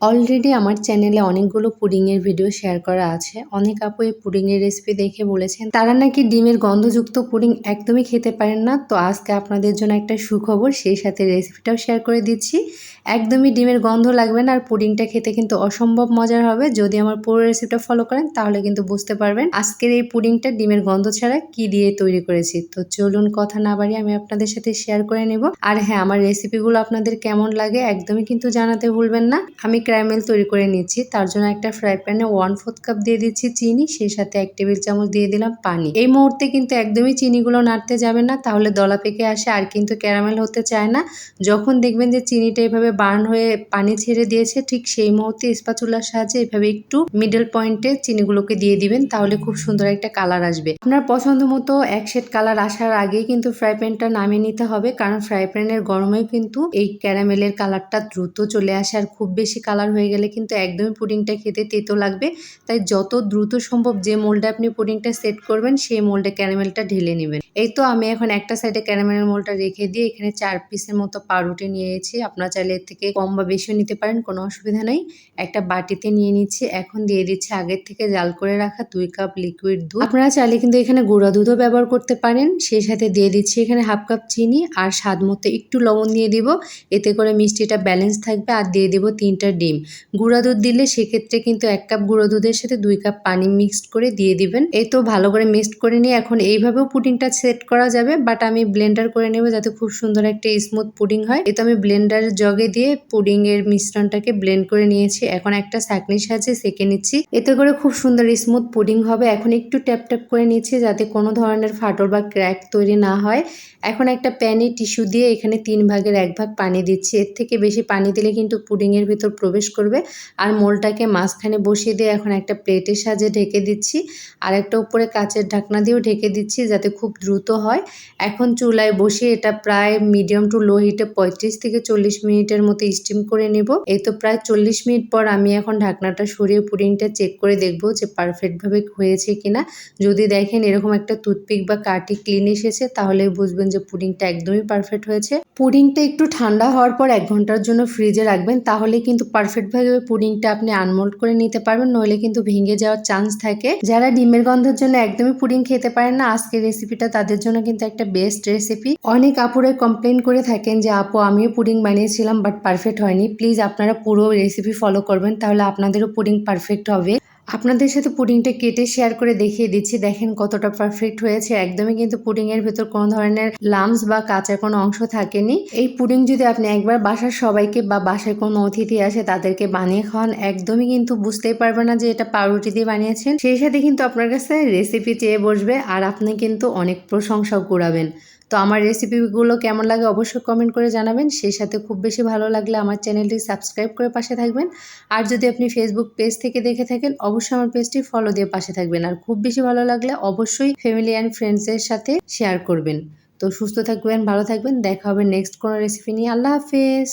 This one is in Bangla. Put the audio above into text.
অলরেডি আমার চ্যানেলে অনেকগুলো পুডিংয়ের ভিডিও শেয়ার করা আছে। অনেক আপু এই পুডিংয়ের রেসিপি দেখে বলেছেন, তারা নাকি ডিমের গন্ধযুক্ত পুডিং একদমই খেতে পারেন না। তো আজকে আপনাদের জন্য একটা সুখবর, সেই সাথে রেসিপিটাও শেয়ার করে দিচ্ছি। একদমই ডিমের গন্ধ লাগবে না আর পুডিংটা খেতে কিন্তু অসম্ভব মজার হবে। যদি আমার পুরো রেসিপিটা ফলো করেন, তাহলে কিন্তু বুঝতে পারবেন আজকের এই পুডিংটা ডিমের গন্ধ ছাড়া কি দিয়ে তৈরি করেছি। তো চলুন কথা না বাড়িয়ে আমি আপনাদের সাথে শেয়ার করে নেব। আর হ্যাঁ আমার রেসিপিগুলো আপনাদের কেমন লাগে একদমই কিন্তু জানাতে ভুলবেন না। আমি ক্যারামেল তৈরি করে নিচ্ছি। তার জন্য একটা ফ্রাই প্যানে ওয়ান ফোর্থ কাপ দিয়ে দিচ্ছি চিনি, সেই সাথে এক টেবিল চামচ দিয়ে দিলাম পানি। এই মুহূর্তে কিন্তু একদমই চিনিগুলো নাড়তে যাবে না, তাহলে দলা পেকে আসে আর কিন্তু ক্যারামেল হতে চায় না। যখন দেখবেন যে চিনিটা এভাবে বার্ন হয়ে পানি ছেড়ে দিয়েছে, ঠিক সেই মুহূর্তে স্পাচুলার সাহায্যে এভাবে একটু মিডল পয়েন্টে চিনিগুলোকে দিয়ে দিবেন, তাহলে খুব সুন্দর একটা কালার আসবে। আপনার পছন্দ মতো এক সেট কালার আসার আগেই কিন্তু ফ্রাই প্যানটা নামিয়ে নিতে হবে, কারণ ফ্রাই প্যানের গরমেও কিন্তু এই ক্যারামেলের কালারটা দ্রুত চলে আসে আর খুব বেশি কালার হয়ে গেলে কিন্তু একদমই পুডিংটা খেতে তেতো লাগবে। তাই যত দ্রুত সম্ভব যে মোল্ডে আপনি পুডিংটা সেট করবেন, সেই মোল্ডে ক্যারামেলটা ঢেলে নেবেন। এই তো আমি এখন একটা সাইডে ক্যারামেলের মোলটা রেখে দিয়ে এখানে চার পিসের মতো পাউরুটি নিয়েছি। আপনার চাইলে এর থেকে কম বা বেশিও নিতে পারেন, কোনো অসুবিধা নেই। একটা বাটিতে নিয়ে নিচ্ছি। এখন দিয়ে দিচ্ছি আগের থেকে জাল করে রাখা দুই কাপ লিকুইড দুধ। আপনারা চাইলে কিন্তু এখানে গুঁড়া দুধও ব্যবহার করতে পারেন। সেই সাথে দিয়ে দিচ্ছি এখানে হাফ কাপ চিনি। আর স্বাদ মতো একটু লবণ দিয়ে দিব। এতে করে মিষ্টিটা ব্যালেন্স থাকবে। আর দিয়ে দিব তিনটা ডিম। গুঁড়া দুধ দিলে সেক্ষেত্রে কিন্তু এক কাপ গুঁড়ো দুধের সাথে দুই কাপ পানি মিক্সড করে দিয়ে দিবেন। এই তো ভালো করে মিক্সড করে নিয়ে এখন এইভাবেও পুডিংটা সেট করা যাবে বাট আমি ব্লেন্ডার করে নেব যাতে খুব সুন্দর একটা স্মুথ পুডিং হয়। এ তো আমি ব্লেন্ডার জগে দিয়ে পুডিং এর মিশ্রণটাকে ব্লেন্ড করে নিয়েছি। এখন একটা ছাঁকনির সাহায্যে সেঁকে নিচ্ছি। এতে করে খুব সুন্দর স্মুথ পুডিং হবে। এখন একটু ট্যাপ ট্যাপ করে নিচ্ছি যাতে কোনো ধরনের ফাটল বা ক্র্যাক তৈরি না হয়। এখন একটা প্যানে টিস্যু দিয়ে এখানে তিন ভাগের এক ভাগ পানি দিচ্ছি। এর থেকে বেশি পানি দিলে কিন্তু পুডিংয়ের ভিতর প্রবেশ করবে। আর মোলটাকে মাঝখানে বসিয়ে দিয়ে এখন একটা প্লেটের সাহায্যে ঢেকে দিচ্ছি। আর একটা উপরে কাচের ঢাকনা দিয়েও ঢেকে দিচ্ছি যাতে খুব দ্রুত হয়। এখন চুলায় বসিয়ে এটা প্রায় মিডিয়াম টু লো হিটে পঁয়ত্রিশ থেকে চল্লিশ মিনিটের মতো স্টিম করে নেব। এই তো প্রায় চল্লিশ মিনিট পর আমি এখন ঢাকনাটা সরিয়ে পুডিংটা চেক করে দেখব যে পারফেক্টভাবে হয়েছে কিনা। যদি দেখেন এরকম একটা টুথপিক বা কাটি ক্লিন এসেছে, তাহলে বুঝবেন যে পুডিংটা একদমই পারফেক্ট হয়েছে। পুডিংটা একটু ঠান্ডা হওয়ার পর এক ঘণ্টার জন্য ফ্রিজে রাখবেন, তাহলে কিন্তু পারফেক্টভাবে পুডিংটা আপনি আনমোল্ড করে নিতে পারবেন, নইলে কিন্তু ভেঙে যাওয়ার চান্স থাকে। যারা ডিমের গন্ধের জন্য একদমই পুডিং খেতে পারেন না, আজকের রেসিপিটা তাদের জন্য কিন্তু একটা বেস্ট রেসিপি অনেক আপুরে কমপ্লেন করে থাকেন যে, আপু, আমিও পুডিং বানিয়েছিলাম বাট পারফেক্ট হয়নি। প্লিজ আপনারা পুরো রেসিপি ফলো করবেন, তাহলে আপনাদেরও পুডিং পারফেক্ট হবে। আপনাদের সাথে পুডিংটা কেটে শেয়ার করে দেখিয়ে দিচ্ছি। দেখেন কতটা পারফেক্ট হয়েছে। একদমই কিন্তু পুডিং এর ভেতর কোনো ধরনের লামস বা কাঁচা কোনো অংশ থাকেনি। এই পুডিং যদি আপনি একবার বাসার সবাইকে বা বাসায় কোনো অতিথি আসে, তাদেরকে বানিয়ে খাওয়ান, একদমই কিন্তু বুঝতেই পারবে না যে এটা পাউরুটি দিয়ে বানিয়েছেন। সেই সাথে কিন্তু আপনার কাছে রেসিপি চেয়ে বসবে আর আপনি কিন্তু অনেক প্রশংসাও কুড়াবেন। তো আমার রেসিপিগুলো কেমন লাগে অবশ্যই কমেন্ট করে জানাবেন। সেই সাথে খুব বেশি ভালো লাগলে আমার চ্যানেলটি সাবস্ক্রাইব করে পাশে থাকবেন। আর যদি আপনি ফেসবুক পেজ থেকে দেখে থাকেন, অবশ্যই আমার পেজটি ফলো দিয়ে পাশে থাকবেন। আর খুব বেশি ভালো লাগলে অবশ্যই ফ্যামিলি অ্যান্ড ফ্রেন্ডসের সাথে শেয়ার করবেন। তো সুস্থ থাকবেন, ভালো থাকবেন, দেখা হবে নেক্সট কোনো রেসিপি নিয়ে। আল্লাহ হাফেজ!